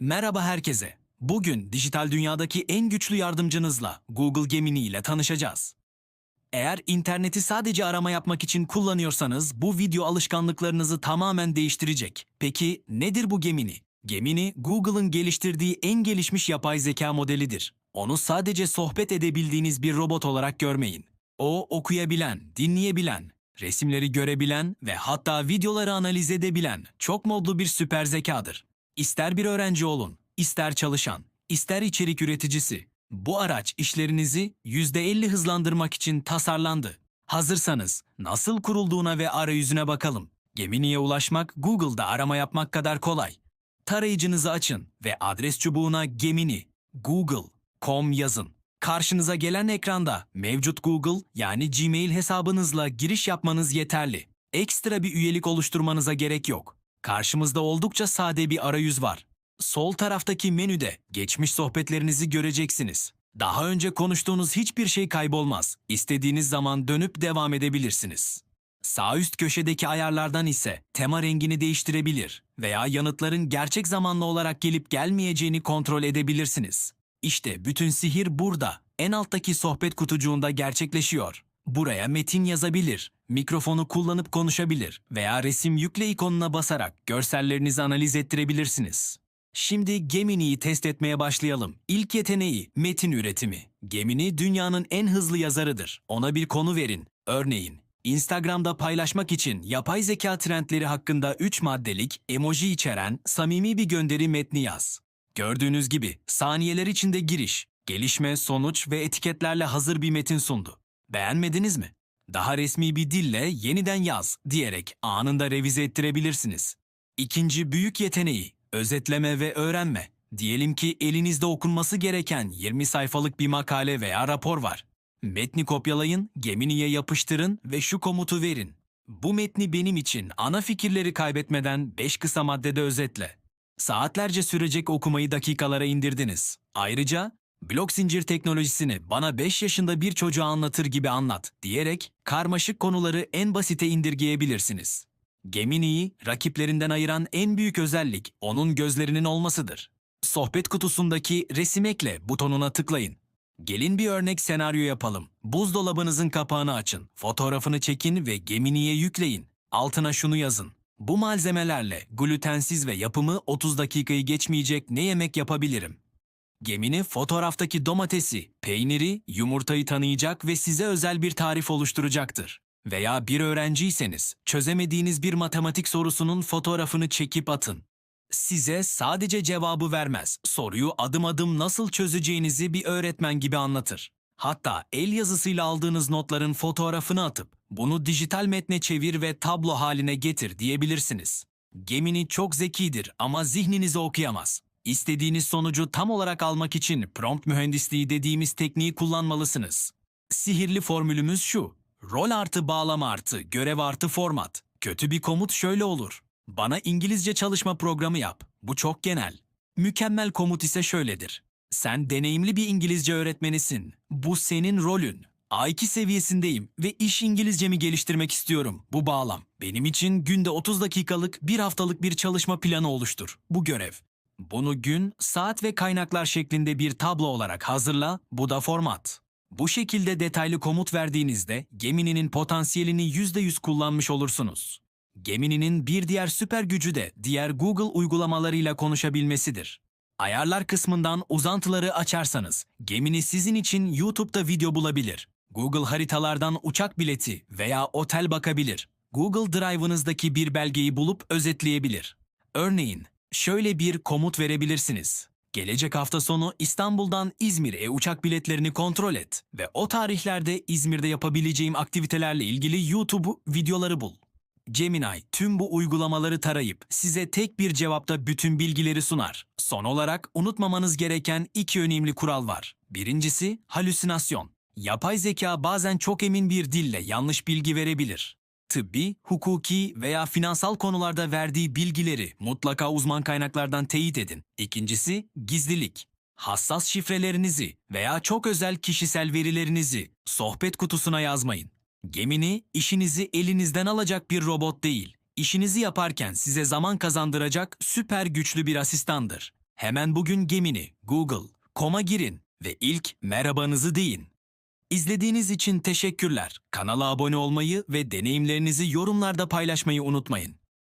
Merhaba herkese. Bugün dijital dünyadaki en güçlü yardımcınızla Google Gemini ile tanışacağız. Eğer interneti sadece arama yapmak için kullanıyorsanız bu video alışkanlıklarınızı tamamen değiştirecek. Peki nedir bu Gemini? Gemini, Google'ın geliştirdiği en gelişmiş yapay zeka modelidir. Onu sadece sohbet edebildiğiniz bir robot olarak görmeyin. O okuyabilen, dinleyebilen, resimleri görebilen ve hatta videoları analiz edebilen çok modlu bir süper zekadır. İster bir öğrenci olun, ister çalışan, ister içerik üreticisi. Bu araç işlerinizi %50 hızlandırmak için tasarlandı. Hazırsanız nasıl kurulduğuna ve arayüzüne bakalım. Gemini'ye ulaşmak Google'da arama yapmak kadar kolay. Tarayıcınızı açın ve adres çubuğuna Gemini, Google.com yazın. Karşınıza gelen ekranda mevcut Google yani Gmail hesabınızla giriş yapmanız yeterli. Ekstra bir üyelik oluşturmanıza gerek yok. Karşımızda oldukça sade bir arayüz var. Sol taraftaki menüde geçmiş sohbetlerinizi göreceksiniz. Daha önce konuştuğunuz hiçbir şey kaybolmaz. İstediğiniz zaman dönüp devam edebilirsiniz. Sağ üst köşedeki ayarlardan ise tema rengini değiştirebilir veya yanıtların gerçek zamanlı olarak gelip gelmeyeceğini kontrol edebilirsiniz. İşte bütün sihir burada. En alttaki sohbet kutucuğunda gerçekleşiyor. Buraya metin yazabilir, mikrofonu kullanıp konuşabilir veya resim yükle ikonuna basarak görsellerinizi analiz ettirebilirsiniz. Şimdi Gemini'yi test etmeye başlayalım. İlk yeteneği metin üretimi. Gemini dünyanın en hızlı yazarıdır. Ona bir konu verin. Örneğin Instagram'da paylaşmak için yapay zeka trendleri hakkında 3 maddelik emoji içeren samimi bir gönderi metni yaz. Gördüğünüz gibi saniyeler içinde giriş, gelişme, sonuç ve etiketlerle hazır bir metin sundu. Beğenmediniz mi? Daha resmi bir dille yeniden yaz diyerek anında revize ettirebilirsiniz. İkinci büyük yeteneği özetleme ve öğrenme. Diyelim ki elinizde okunması gereken 20 sayfalık bir makale veya rapor var. Metni kopyalayın, Gemini'ye yapıştırın ve şu komutu verin. Bu metni benim için ana fikirleri kaybetmeden 5 kısa maddede özetle. Saatlerce sürecek okumayı dakikalara indirdiniz. Ayrıca blok zincir teknolojisini bana 5 yaşında bir çocuğa anlatır gibi anlat diyerek karmaşık konuları en basite indirgeyebilirsiniz. Gemini'yi rakiplerinden ayıran en büyük özellik onun gözlerinin olmasıdır. Sohbet kutusundaki resim ekle butonuna tıklayın. Gelin bir örnek senaryo yapalım. Buzdolabınızın kapağını açın, fotoğrafını çekin ve Gemini'ye yükleyin. Altına şunu yazın. Bu malzemelerle glutensiz ve yapımı 30 dakikayı geçmeyecek ne yemek yapabilirim? Gemini fotoğraftaki domatesi, peyniri, yumurtayı tanıyacak ve size özel bir tarif oluşturacaktır. Veya bir öğrenciyseniz çözemediğiniz bir matematik sorusunun fotoğrafını çekip atın. Size sadece cevabı vermez, soruyu adım adım nasıl çözeceğinizi bir öğretmen gibi anlatır. Hatta el yazısıyla aldığınız notların fotoğrafını atıp bunu dijital metne çevir ve tablo haline getir diyebilirsiniz. Gemini çok zekidir ama zihninizi okuyamaz. İstediğiniz sonucu tam olarak almak için prompt mühendisliği dediğimiz tekniği kullanmalısınız. Sihirli formülümüz şu. Rol artı bağlama artı görev artı format. Kötü bir komut şöyle olur. Bana İngilizce çalışma programı yap. Bu çok genel. Mükemmel komut ise şöyledir. Sen deneyimli bir İngilizce öğretmenisin. Bu senin rolün. A2 seviyesindeyim ve iş İngilizcemi geliştirmek istiyorum. Bu bağlam. Benim için günde 30 dakikalık bir haftalık bir çalışma planı oluştur. Bu görev. Bunu gün, saat ve kaynaklar şeklinde bir tablo olarak hazırla, bu da format. Bu şekilde detaylı komut verdiğinizde Gemini'nin potansiyelini %100 kullanmış olursunuz. Gemini'nin bir diğer süper gücü de diğer Google uygulamalarıyla konuşabilmesidir. Ayarlar kısmından uzantıları açarsanız Gemini sizin için YouTube'da video bulabilir. Google haritalardan uçak bileti veya otel bakabilir. Google Drive'ınızdaki bir belgeyi bulup özetleyebilir. Örneğin şöyle bir komut verebilirsiniz. Gelecek hafta sonu İstanbul'dan İzmir'e uçak biletlerini kontrol et ve o tarihlerde İzmir'de yapabileceğim aktivitelerle ilgili YouTube videoları bul. Gemini tüm bu uygulamaları tarayıp size tek bir cevapta bütün bilgileri sunar. Son olarak unutmamanız gereken iki önemli kural var. Birincisi halüsinasyon. Yapay zeka bazen çok emin bir dille yanlış bilgi verebilir. Tıbbi, hukuki veya finansal konularda verdiği bilgileri mutlaka uzman kaynaklardan teyit edin. İkincisi gizlilik. Hassas şifrelerinizi veya çok özel kişisel verilerinizi sohbet kutusuna yazmayın. Gemini işinizi elinizden alacak bir robot değil. İşinizi yaparken size zaman kazandıracak süper güçlü bir asistandır. Hemen bugün Gemini, Google, Com'a girin ve ilk merhabanızı deyin. İzlediğiniz için teşekkürler. Kanala abone olmayı ve deneyimlerinizi yorumlarda paylaşmayı unutmayın.